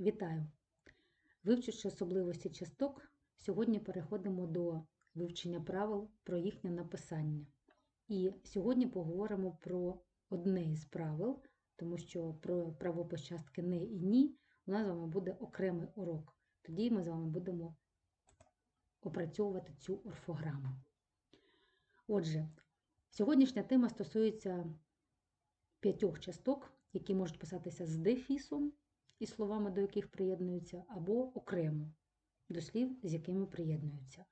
Вітаю! Вивчивши особливості часток, сьогодні переходимо до вивчення правил про їхнє написання. І сьогодні поговоримо про одне із правил, тому що про правопис частки не і ні у нас з вами буде окремий урок. Тоді ми з вами будемо опрацьовувати цю орфограму. Отже, сьогоднішня тема стосується п'ятьох часток, які можуть писатися з дефісом і словами, до яких приєднуються, або окремо до слів, з якими приєднуються.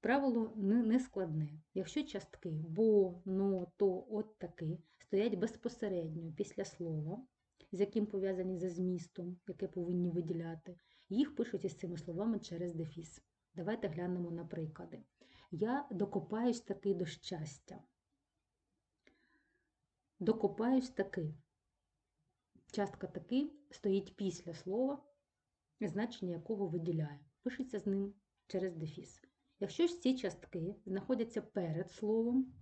Правило не. Якщо частки бо, но, то, от таки стоять безпосередньо після слова, з яким пов'язані за змістом, яке повинні виділяти, їх пишуть із цими словами через дефіс. Давайте глянемо на приклади. Я докопаюсь таки до щастя. Докопаюсь таки. Частка таки стоїть після слова, значення якого виділяє. Пишеться з ним через дефіс. Якщо ж ці частки знаходяться перед словом,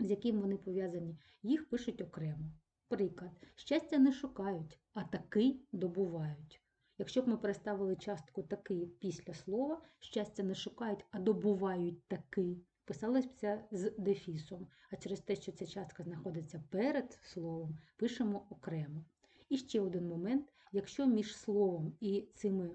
з яким вони пов'язані, їх пишуть окремо. Приклад, щастя не шукають, а таки добувають. Якщо б ми переставили частку таки після слова, щастя не шукають, а добувають таки, це з дефісом. А через те, що ця частка знаходиться перед словом, пишемо окремо. І ще один момент: якщо між словом і цими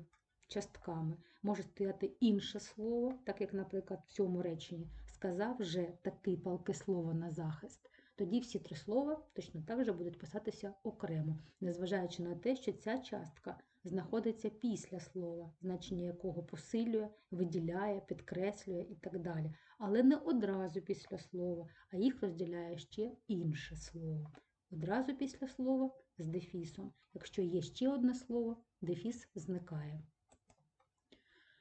частками може стояти інше слово, так як, наприклад, в цьому реченні сказав вже таке палке слово на захист, тоді всі три слова точно так же будуть писатися окремо, незважаючи на те, що ця частка знаходиться після слова, значення якого посилює, виділяє, підкреслює і так далі. Але не одразу після слова, а їх розділяє ще інше слово. Одразу після слова з дефісом. Якщо є ще одне слово, дефіс зникає.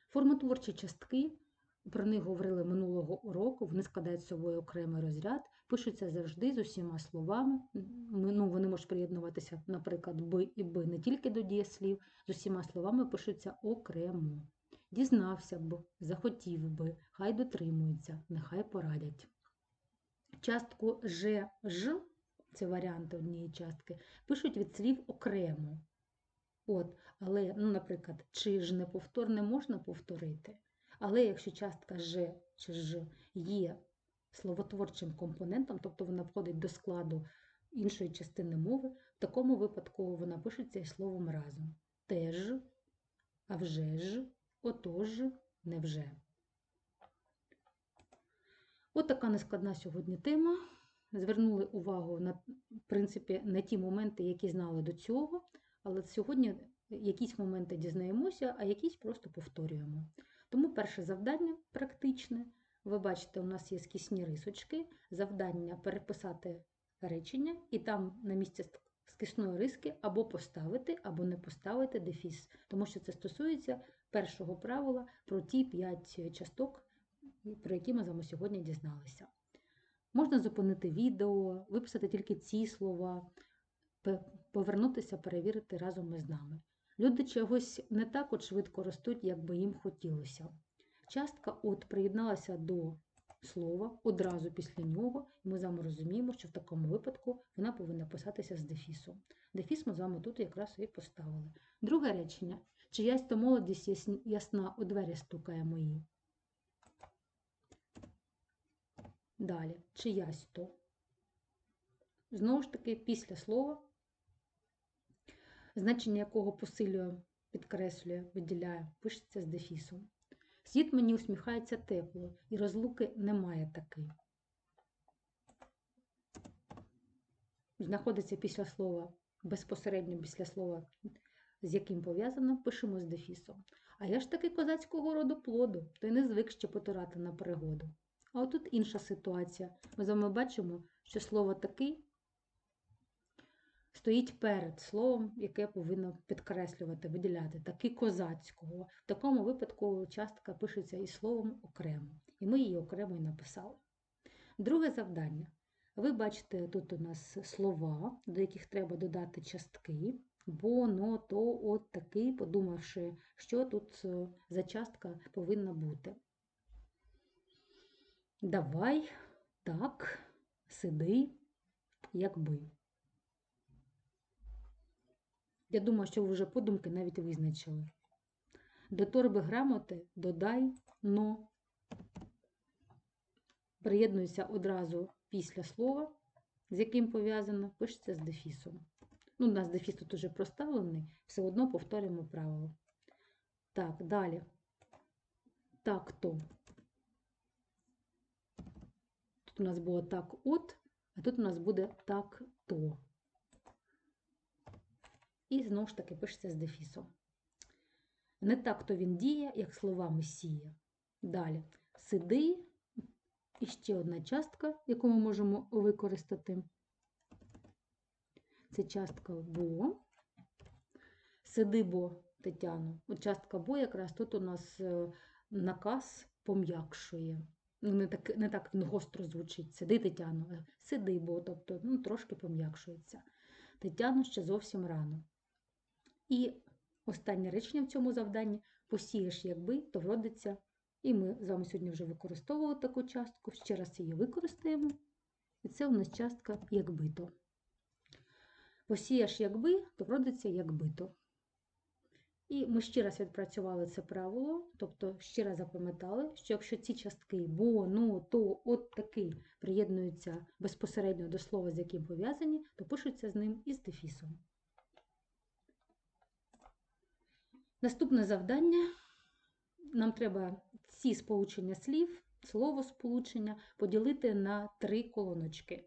Формотворчі частки, про них говорили минулого уроку, вони складають з собою окремий розряд, пишуться завжди з усіма словами. Ну, Вони можуть приєднуватися, наприклад, би і би не тільки до дієслів, з усіма словами пишуться окремо. Дізнався б, захотів би, хай дотримується, нехай порадять. Частку ж, ж це варіанти однієї частки, пишуть від слів окремо. От, Але, ну, наприклад, чи ж неповторне можна повторити, але якщо частка ж чи ж є словотворчим компонентом, тобто вона входить до складу іншої частини мови, в такому випадку вона пишеться словом разом. Теж, а вже ж, отож, невже. От така нескладна сьогодні тема. Звернули увагу на в принципі, на ті моменти, які знали до цього, але сьогодні якісь моменти дізнаємося, а якісь просто повторюємо. Тому перше завдання практичне. Ви бачите, у нас є скісні рисочки, завдання переписати речення, і там на місці скисної риски або поставити, або не поставити дефіс, тому що це стосується першого правила про ті п'ять часток, про які ми з вами сьогодні дізналися. Можна зупинити відео, виписати тільки ці слова, повернутися, перевірити разом із нами. Люди чогось не так от швидко ростуть, як би їм хотілося. Частка от приєдналася до слова одразу після нього, і ми з вами розуміємо, що в такому випадку вона повинна писатися з дефісом. Дефіс ми з вами тут якраз і поставили. Друге речення: чиясь то молодість ясна у двері стукає мої. Далі, чиясь то. Знову ж таки, після слова, значення якого посилює, підкреслює, виділяє, пишеться з дефісом. Світ мені усміхається тепло, і розлуки немає таки. Знаходиться після слова, безпосередньо після слова, з яким пов'язано, пишемо з дефісом. А я ж таки козацького роду плоду, то й не звик ще потирати на пригоду. А отут інша ситуація. Ми з вами бачимо, що слово такий стоїть перед словом, яке повинно підкреслювати, виділяти, таки козацького. В такому випадку частка пишеться і словом окремо. І ми її окремо і написали. Друге завдання. Ви бачите, тут у нас слова, до яких треба додати частки. Бо, но, то, от такий, подумавши, що тут е, за частка повинна бути. Давай, так, сиди, якби. Я думаю, що ви вже подумки навіть визначили. До торби грамоти додай но. Приєднується одразу після слова, з яким пов'язано, пишеться з дефісом. Ну, у нас дефіс тут уже проставлений, все одно повторюємо правило. Так, далі. Так то. У нас було так от, а тут у нас буде так то. І знову ж таки пишеться з дефісом. Не так то він діє, як словами сіє. Далі. Сиди. І ще одна частка, яку ми можемо використати. Це частка бо. Сиди бо, Тетяно. От частка бо якраз тут у нас е, наказ пом'якшує. Ну, не так, не так він гостро звучить. Сиди, Тетяно, сиди бо, тобто ну, трошки пом'якшується. Тетяно ще зовсім рано. І останнє речення в цьому завданні посієш, якби, то вродиться. І ми з вами сьогодні вже використовували таку частку. Ще раз її використаємо. І це у нас частка якби то. Посієш якби, то вродиться якби то. І ми ще раз відпрацювали це правило, тобто ще раз запам'ятали, що якщо ці частки бо, ну, то, от такий приєднуються безпосередньо до слова, з яким пов'язані, то пишуться з ним із дефісом. Наступне завдання. Нам треба ці сполучення слів, слово сполучення поділити на три колоночки.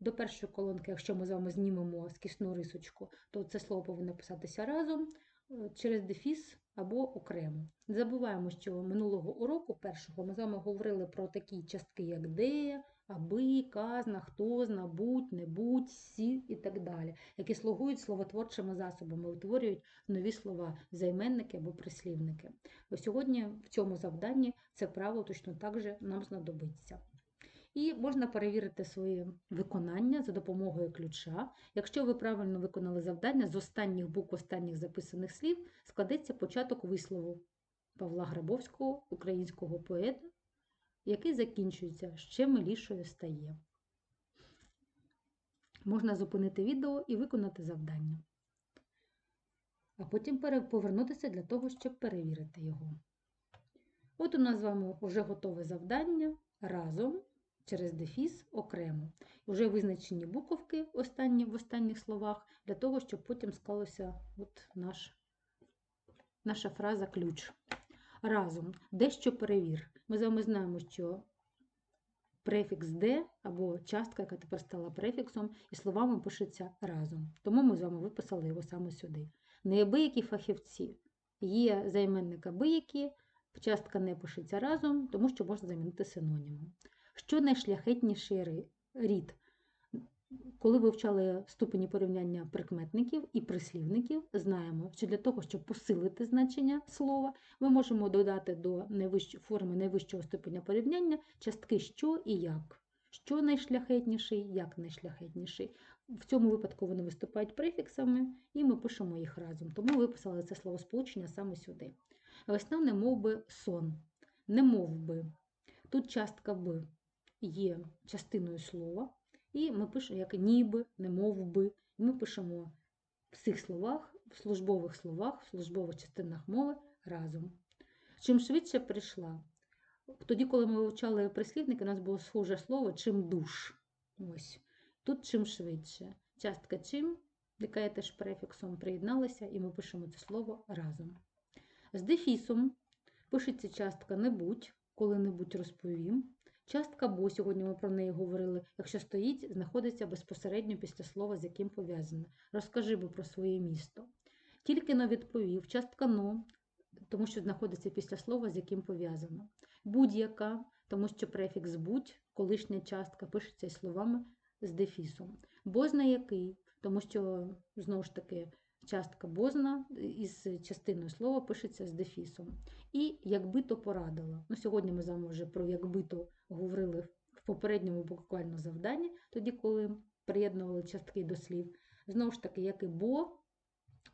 До першої колонки, якщо ми з вами знімемо скісну рисочку, то це слово повинно писатися разом через дефіс або окремо. Забуваємо, що минулого уроку, першого, ми з вами говорили про такі частки, як де, аби, казна, хтозна, будь, не будь, сі і так далі, які слугують словотворчими засобами, утворюють нові слова, займенники або прислівники. Сьогодні в цьому завданні це правило точно так же нам знадобиться. І можна перевірити своє виконання за допомогою ключа. Якщо ви правильно виконали завдання, з останніх букв останніх записаних слів складеться початок вислову Павла Грабовського, українського поета, який закінчується ще милішою стає. Можна зупинити відео і виконати завдання. А потім повернутися для того, щоб перевірити його. От у нас з вами вже готове завдання разом через дефіс окремо. Вже визначені буковки останні, в останніх словах, для того, щоб потім склалося от наш, наша фраза ключ. Разом. Дещо перевір. Ми з вами знаємо, що префікс «де» або частка, яка тепер стала префіксом, і словами пишеться разом. Тому ми з вами виписали його саме сюди. Неабиякі фахівці. Є займенник абиякі, частка не пишеться разом, тому що можна замінити синонімом. Що найшляхетніший рід? Коли вивчали ступені порівняння прикметників і прислівників, знаємо, що для того, щоб посилити значення слова, ми можемо додати до форми найвищого ступеня порівняння частки що і як. Що найшляхетніший, як найшляхетніший. В цьому випадку вони виступають префіксами, і ми пишемо їх разом. Тому виписали це словосполучення саме сюди. Весна не мов би сон, не мов би. Тут частка Б є частиною слова, і ми пишемо як ніби, не мов би. Ми пишемо в цих словах, в службових словах, в службових частинах мови разом. Чим швидше прийшла. Тоді, коли ми вивчали прислівники, у нас було схоже слово чим душ. Ось. Тут чим швидше. Частка чим, яка є теж префіксом, приєдналася, і ми пишемо це слово разом. З дефісом пишеться частка не будь, коли-небудь розповім. Частка бо, сьогодні ми про неї говорили, якщо стоїть, знаходиться безпосередньо після слова, з яким пов'язане. Розкажи бо про своє місто. Тільки но відповів, частка но, тому що знаходиться після слова, з яким пов'язано. Будь-яка, тому що префікс будь, колишня частка пишеться словами з дефісом. Бозна який, тому що, знову ж таки, частка бозна із частиною слова пишеться з дефісом. І якби то порадила. Ну, Сьогодні ми з вами вже про якби то говорили в попередньому буквально завданні, тоді, коли приєднували частки до слів. Знову ж таки, як і бо,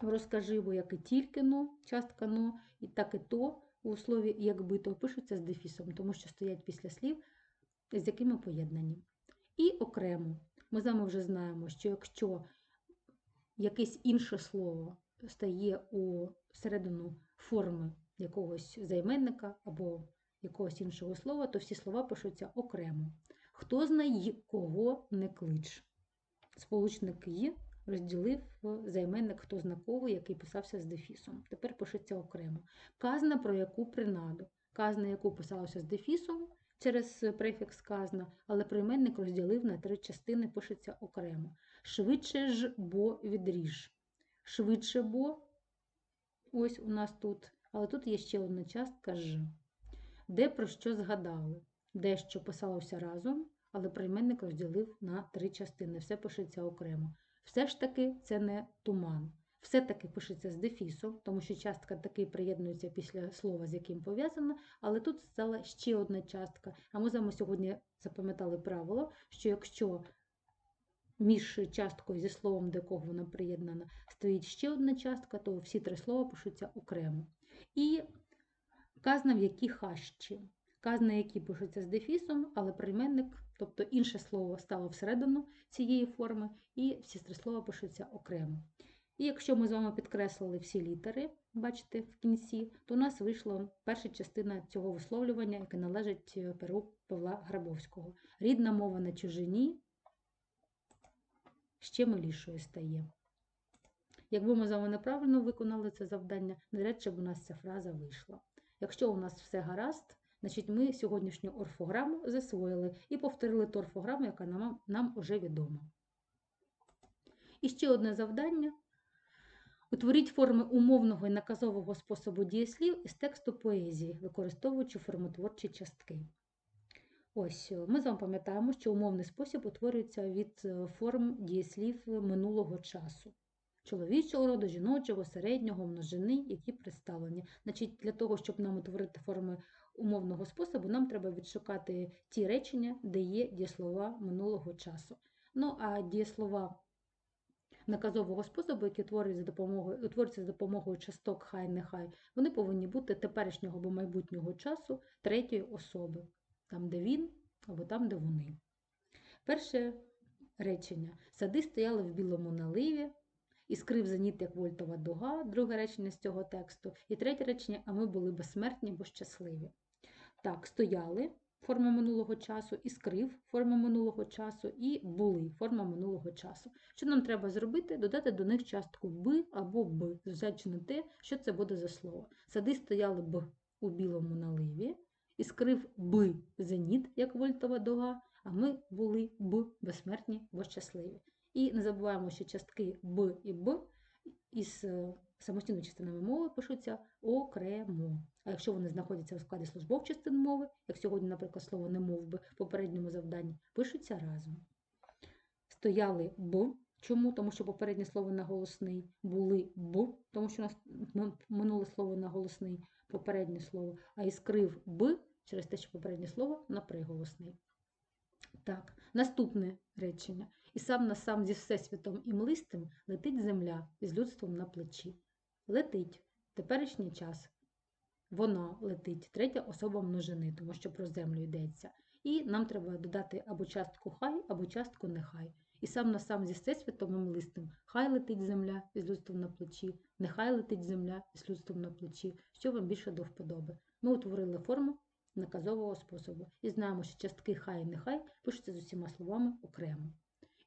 розкажи, бо як і тільки но, частка но, і так і то у слові якби то пишуться з дефісом, тому що стоять після слів, з якими поєднані. І окремо, ми з вами вже знаємо, що якщо якесь інше слово стає у середину форми якогось займенника або якогось іншого слова, то всі слова пишуться окремо. Хто знає, кого не клич. Сполучник «й» розділив займенник хто зна кого, який писався з дефісом. Тепер пишеться окремо. Казна про яку принаду. Казна, яку писалося з дефісом через префікс казна, але прийменник розділив на три частини, пишеться окремо. Швидше ж бо відріж. Швидше бо, ось у нас тут, але тут є ще одна частка ж. Де про що згадали. Дещо писалося разом, але прийменник розділив на три частини. Все пишеться окремо. Все ж таки це не туман. Все-таки пишеться з дефісом, тому що частка таки приєднується після слова, з яким пов'язана, але тут стала ще одна частка. А ми з вами сьогодні запам'ятали правило, що якщо між часткою зі словом, до якого вона приєднана, стоїть ще одна частка, то всі три слова пишуться окремо. І казна в які хащі. Казна, які пишуться з дефісом, але прийменник, тобто інше слово стало всередину цієї форми, і всі три слова пишуться окремо. І якщо ми з вами підкреслили всі літери, бачите, в кінці, то у нас вийшла перша частина цього висловлювання, яке належить перу Павла Грабовського. Рідна мова на чужині ще милішою стає. Якби ми з вами неправильно виконали це завдання, навряд чи б у нас ця фраза вийшла. Якщо у нас все гаразд, значить ми сьогоднішню орфограму засвоїли і повторили ту орфограму, яка нам, нам уже відома. І ще одне завдання. Утворіть форми умовного і наказового способу дієслів із тексту поезії, використовуючи формотворчі частки. Ось, ми з вами пам'ятаємо, що умовний спосіб утворюється від е, форм дієслів минулого часу. Чоловічого роду, жіночого, середнього, множини, які представлені. Значить, Для того, щоб нам утворити форми умовного способу, нам треба відшукати ті речення, де є дієслова минулого часу. Ну, а дієслова наказового способу, які утворюються за допомогою, допомогою часток хай, нехай, вони повинні бути теперішнього або майбутнього часу третьої особи, там, де він, або там, де вони. Перше речення. Сади стояли в білому наливі, і скрив зеніт, як вольтова дуга, друге речення з цього тексту. І третє речення, а ми були безсмертні, бо щасливі. Так, стояли форма минулого часу, і скрив форма минулого часу, і були форма минулого часу. Що нам треба зробити? Додати до них частку би або б, зважаючи на те, що це буде за слово. Сади стояли б у білому наливі, і скрив би зеніт, як вольтова дуга, а ми були б безсмертні, бо щасливі. І не забуваємо, що частки Б і Б із е, самостійною частинами мови пишуться окремо. А якщо вони знаходяться у складі службових частин мови, як сьогодні, наприклад, слово не мов би в попередньому завданні, пишуться разом. Стояли Б. Чому? Тому що попереднє слово наголосний, були Б, тому що у нас минуле слово наголосний, попереднє слово, а іскрив Б через те, що попереднє слово на приголосний. Так, наступне речення. І сам на сам зі Всесвітом і млистим летить земля із людством на плечі. Летить теперішній час. Вона летить, третя особа множини, тому що про землю йдеться. І нам треба додати або частку хай, або частку нехай. І сам на сам зі Всесвітом і млистим хай летить земля із людством на плечі, нехай летить земля із людством на плечі, що вам більше до вподоби. Ми утворили форму наказового способу і знаємо, що частки хай і нехай пишуться з усіма словами окремо.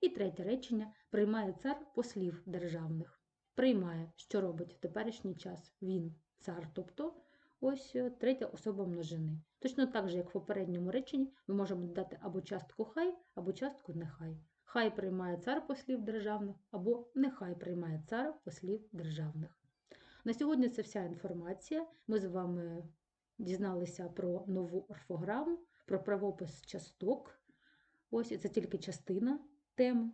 І третє речення приймає цар послів державних. Приймає, що робить в теперішній час він, цар, тобто ось е, третя особа множини. Точно так же, як в попередньому реченні, ми можемо додати або частку хай, або частку нехай. Хай приймає цар послів державних, або нехай приймає цар послів державних. На сьогодні це вся інформація. Ми з вами дізналися про нову орфограму, про правопис часток. Ось це тільки частина тем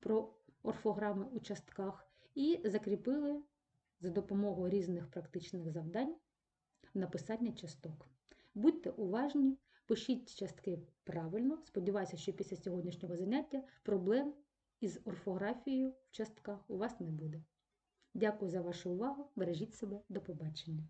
про орфограми у частках і закріпили за допомогою різних практичних завдань написання часток. Будьте уважні, пишіть частки правильно. Сподіваюся, що після сьогоднішнього заняття проблем із орфографією в частках у вас не буде. Дякую за вашу увагу. Бережіть себе, до побачення!